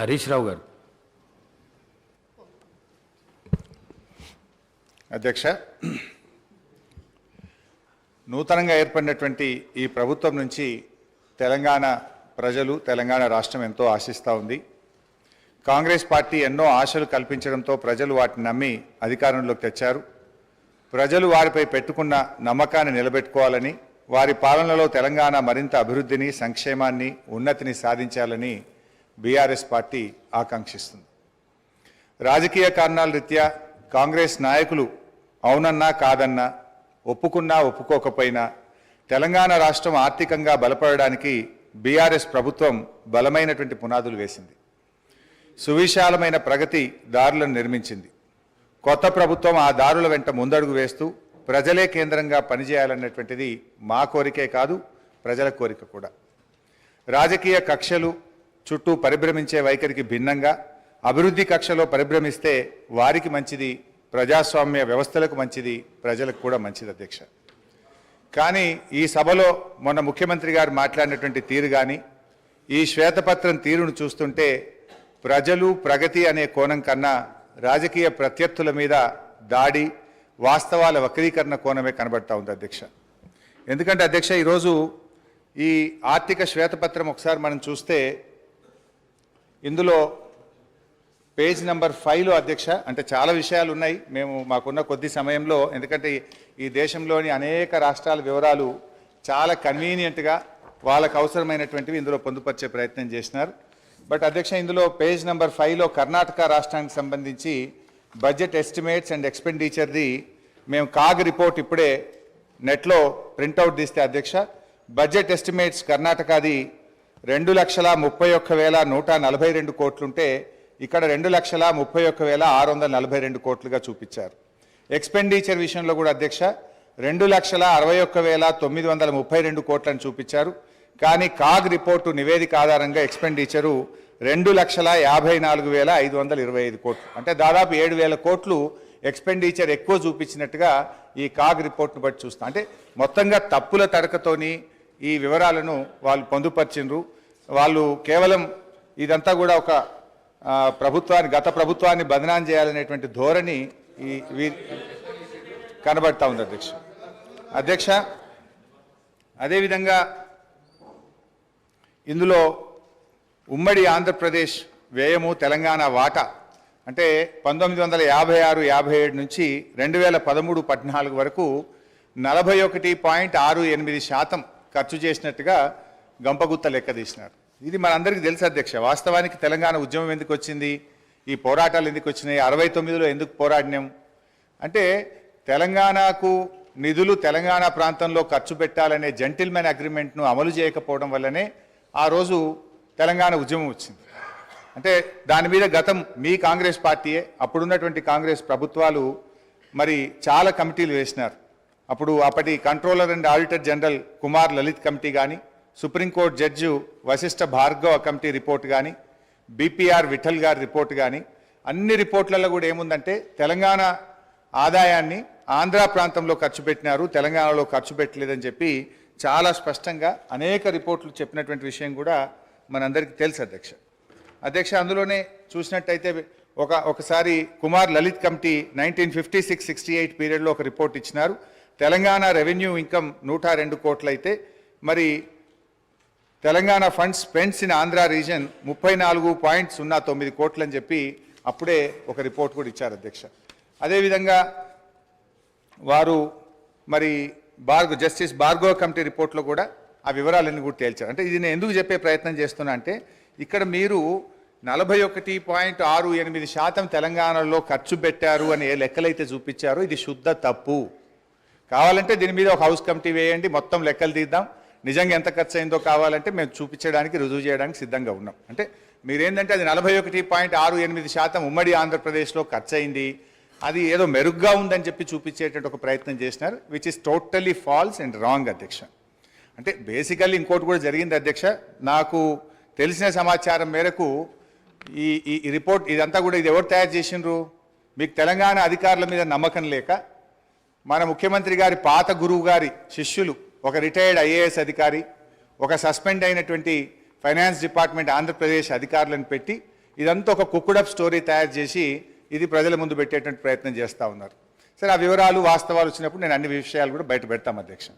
హరీష్ రావు గారు. అధ్యక్ష నూతనంగా ఏర్పడినటువంటి ఈ ప్రభుత్వం నుంచి తెలంగాణ ప్రజలు తెలంగాణ రాష్ట్రం ఎంతో ఆశిస్తూ ఉంది. కాంగ్రెస్ పార్టీ ఎన్నో ఆశలు కల్పించడంతో ప్రజలు వాటిని నమ్మి అధికారంలోకి తెచ్చారు. ప్రజలు వారిపై పెట్టుకున్న నమ్మకాన్ని నిలబెట్టుకోవాలని వారి పాలనలో తెలంగాణ మరింత అభివృద్ధిని సంక్షేమాన్ని ఉన్నతిని సాధించాలని బీఆర్ఎస్ పార్టీ ఆకాంక్షిస్తుంది. రాజకీయ కారణాల రీత్యా కాంగ్రెస్ నాయకులు అవునన్నా కాదన్నా ఒప్పుకున్నా ఒప్పుకోకపోయినా తెలంగాణ రాష్ట్రం ఆర్థికంగా బలపడడానికి బీఆర్ఎస్ ప్రభుత్వం బలమైనటువంటి పునాదులు వేసింది. సువిశాలమైన ప్రగతి దారులను నిర్మించింది. కొత్త ప్రభుత్వం ఆ దారుల వెంట ముందడుగు వేస్తూ ప్రజలే కేంద్రంగా పనిచేయాలన్నటువంటిది మా కోరికే కాదు ప్రజల కోరిక కూడా. రాజకీయ కక్షలు చుట్టూ పరిభ్రమించే వైఖరికి భిన్నంగా అభివృద్ధి కక్షలో పరిభ్రమిస్తే వారికి మంచిది ప్రజాస్వామ్య వ్యవస్థలకు మంచిది ప్రజలకు కూడా మంచిది అధ్యక్ష. కానీ ఈ సభలో మొన్న ముఖ్యమంత్రి గారు మాట్లాడినటువంటి తీరు కానీ ఈ శ్వేతపత్రం తీరును చూస్తుంటే ప్రజలు ప్రగతి అనే కోణం కన్నా రాజకీయ ప్రత్యర్థుల మీద దాడి వాస్తవాల వక్రీకరణ కోణమే కనబడతా ఉంది అధ్యక్ష. ఎందుకంటే అధ్యక్ష ఈరోజు ఈ ఆర్థిక శ్వేతపత్రం ఒకసారి మనం చూస్తే ఇందులో పేజ్ నెంబర్ ఫైవ్లో అధ్యక్ష అంటే చాలా విషయాలు ఉన్నాయి. మేము మాకున్న కొద్ది సమయంలో ఎందుకంటే ఈ- దేశంలోని అనేక రాష్ట్రాల వివరాలు చాలా కన్వీనియంట్గా వాళ్ళకు అవసరమైనటువంటివి ఇందులో పొందుపరిచే ప్రయత్నం చేసినారు. బట్ అధ్యక్ష ఇందులో పేజ్ నెంబర్ ఫైవ్లో కర్ణాటక రాష్ట్రానికి సంబంధించి బడ్జెట్ ఎస్టిమేట్స్ అండ్ ఎక్స్పెండిచర్ది మేము కాగ్ రిపోర్ట్ ఇప్పుడే నెట్లో ప్రింట్అవుట్ తీస్తే అధ్యక్ష బడ్జెట్ ఎస్టిమేట్స్ కర్ణాటకది రెండు లక్షల ముప్పై ఒక్క వేల నూట నలభై రెండు కోట్లుంటే ఇక్కడ రెండు లక్షల ముప్పై ఒక్క వేల ఆరు వందల నలభై రెండు కోట్లుగా చూపించారు. ఎక్స్పెండిచర్ విషయంలో కూడా అధ్యక్ష రెండు లక్షల అరవై ఒక్క వేల తొమ్మిది వందల ముప్పై రెండు కోట్లను చూపించారు. కానీ కాగ్ రిపోర్టు నివేదిక ఆధారంగా ఎక్స్పెండిచరు రెండు లక్షల యాభై నాలుగు వేల ఐదు వందల ఇరవై ఐదు కోట్లు. అంటే దాదాపు ఏడు వేల కోట్లు ఎక్స్పెండిచర్ ఎక్కువ చూపించినట్టుగా ఈ కాగ్ రిపోర్ట్ను బట్టి చూస్తాం అంటే మొత్తంగా తప్పుల తడకతోని ఈ వివరాలను వాళ్ళు పొందుపరిచిండ్రు. వాళ్ళు కేవలం ఇదంతా కూడా ఒక ప్రభుత్వాన్ని గత ప్రభుత్వాన్ని బదనాం చేయాలనేటువంటి ధోరణి ఈ వీ- కనబడతా ఉంది అధ్యక్ష. అధ్యక్ష అదేవిధంగా ఇందులో ఉమ్మడి ఆంధ్రప్రదేశ్ వ్యయము తెలంగాణ వాటా అంటే పంతొమ్మిది వందల యాభై ఆరు యాభై ఏడు నుంచి రెండు వేల పదమూడు పద్నాలుగు వరకు నలభై ఒకటి పాయింట్ ఆరు ఎనిమిది శాతం ఖర్చు చేసినట్టుగా గంపగుత్త లెక్క తీసినారు. ఇది మనందరికీ తెలుసు అధ్యక్ష వాస్తవానికి తెలంగాణ ఉద్యమం ఎందుకు వచ్చింది? ఈ పోరాటాలు ఎందుకు వచ్చినాయి? అరవై తొమ్మిదిలో ఎందుకు పోరాడినాం? అంటే తెలంగాణకు నిధులు తెలంగాణ ప్రాంతంలో ఖర్చు పెట్టాలనే జెంటిల్మెన్ అగ్రిమెంట్ను అమలు చేయకపోవడం వల్లనే ఆ రోజు తెలంగాణ ఉద్యమం వచ్చింది. అంటే దాని మీద గతం మీ కాంగ్రెస్ పార్టీయే అప్పుడున్నటువంటి కాంగ్రెస్ ప్రభుత్వాలు మరి చాలా కమిటీలు వేసినారు. అప్పుడు అప్పటి controller and auditor general Kumar Lalit committee కానీ supreme court judge Vashishtha Bhargava committee report కానీ బీపీఆర్ విఠల్ గారి రిపోర్ట్ కానీ అన్ని రిపోర్ట్లలో కూడా ఏముందంటే తెలంగాణ ఆదాయాన్ని ఆంధ్ర ప్రాంతంలో ఖర్చు పెట్టినారు తెలంగాణలో ఖర్చు పెట్టలేదని చెప్పి చాలా స్పష్టంగా అనేక రిపోర్ట్లు చెప్పినటువంటి విషయం కూడా మనందరికీ తెలుసు అధ్యక్ష. అధ్యక్ష అందులోనే చూసినట్టయితే ఒక ఒకసారి Kumar Lalit committee nineteen fifty six sixty eight పీరియడ్లో ఒక రిపోర్ట్ ఇచ్చినారు. తెలంగాణ రెవెన్యూ ఇన్కమ్ నూట రెండు కోట్లయితే మరి Telangana funds spends in Andhra region ముప్పై నాలుగు పాయింట్ సున్నా తొమ్మిది కోట్లు అని చెప్పి అప్పుడే ఒక రిపోర్ట్ కూడా ఇచ్చారు అధ్యక్ష. అదేవిధంగా వారు మరి బార్గో జస్టిస్ భార్గవ కమిటీ రిపోర్ట్లో కూడా ఆ వివరాలన్నీ కూడా తేల్చారు. అంటే ఇది నేను ఎందుకు చెప్పే ప్రయత్నం చేస్తున్నా అంటే ఇక్కడ మీరు నలభై ఒకటి పాయింట్ ఆరు ఎనిమిది శాతం తెలంగాణలో ఖర్చు పెట్టారు అని ఏ లెక్కలైతే చూపించారో. ఇది శుద్ధ తప్పు. కావాలంటే దీని మీద ఒక హౌస్ కమిటీ వేయండి మొత్తం లెక్కలు తీద్దాం. నిజంగా ఎంత ఖర్చు అయిందో కావాలంటే మేము చూపించడానికి రుజువు చేయడానికి సిద్ధంగా ఉన్నాం. అంటే మీరేంటంటే అది నలభై ఒకటి పాయింట్ ఆరు ఎనిమిది శాతం ఉమ్మడి ఆంధ్రప్రదేశ్లో ఖర్చు అయింది అది ఏదో మెరుగ్గా ఉందని చెప్పి చూపించేటట్టు ఒక ప్రయత్నం చేసినారు which is totally false and wrong అధ్యక్ష. అంటే బేసికల్లీ ఇంకోటి కూడా జరిగింది అధ్యక్ష. నాకు తెలిసిన సమాచారం మేరకు ఈ ఈ ఈ రిపోర్ట్ ఇదంతా కూడా ఇది ఎవరు తయారు చేసిండ్రు? మీకు తెలంగాణ అధికారుల మీద నమ్మకం లేక మన ముఖ్యమంత్రి గారి పాత గురువు గారి శిష్యులు ఒక రిటైర్డ్ ఐఏఎస్ అధికారి ఒక సస్పెండ్ అయినటువంటి ఫైనాన్స్ డిపార్ట్మెంట్ ఆంధ్రప్రదేశ్ అధికారులను పెట్టి ఇదంతా ఒక కుక్కుడప్ స్టోరీ తయారు చేసి ఇది ప్రజల ముందు పెట్టేటువంటి ప్రయత్నం చేస్తూ ఉన్నారు. సరే ఆ వివరాలు వాస్తవాలు వచ్చినప్పుడు నేను అన్ని విషయాలు కూడా బయట పెడతాం అధ్యక్ష.